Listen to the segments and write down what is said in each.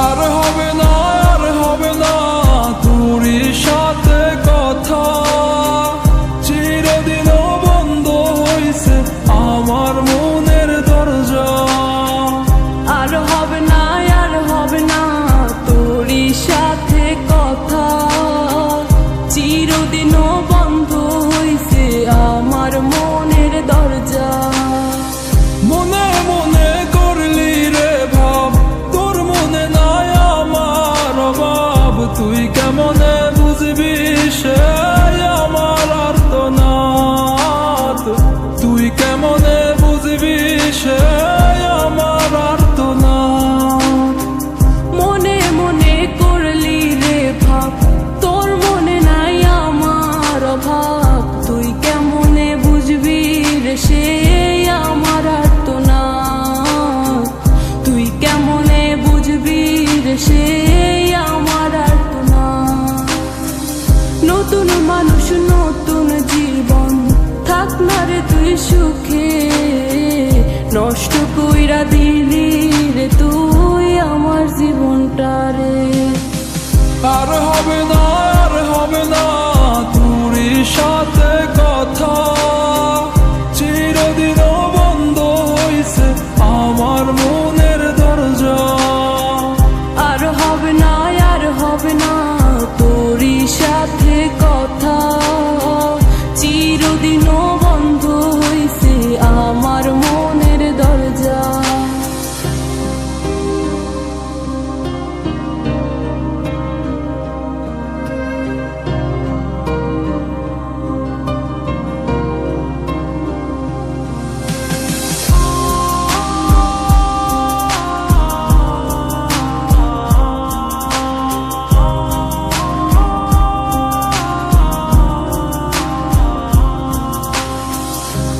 আর হবে না তুই কেমনে বুঝবি সুখে নষ্ট কইরা দিলি রে তুই আমার জীবনটা রে। আর হবে না।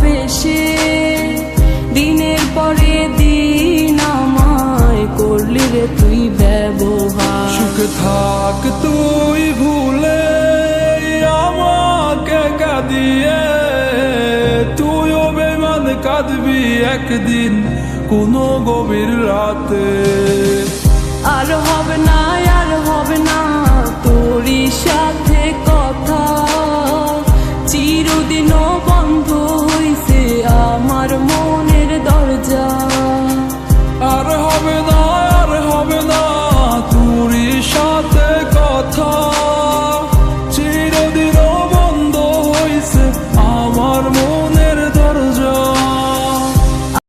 ভালোবেসে দিনের পরে দিন আমায় করলি রে তুই ব্যবহার। সুখে থাক তুই ভুলে আমাকে কাঁদিয়ে তুইও বেমান কাঁদবি একদিন কোনো গভীর রাতে। আর হবে না আর হবে না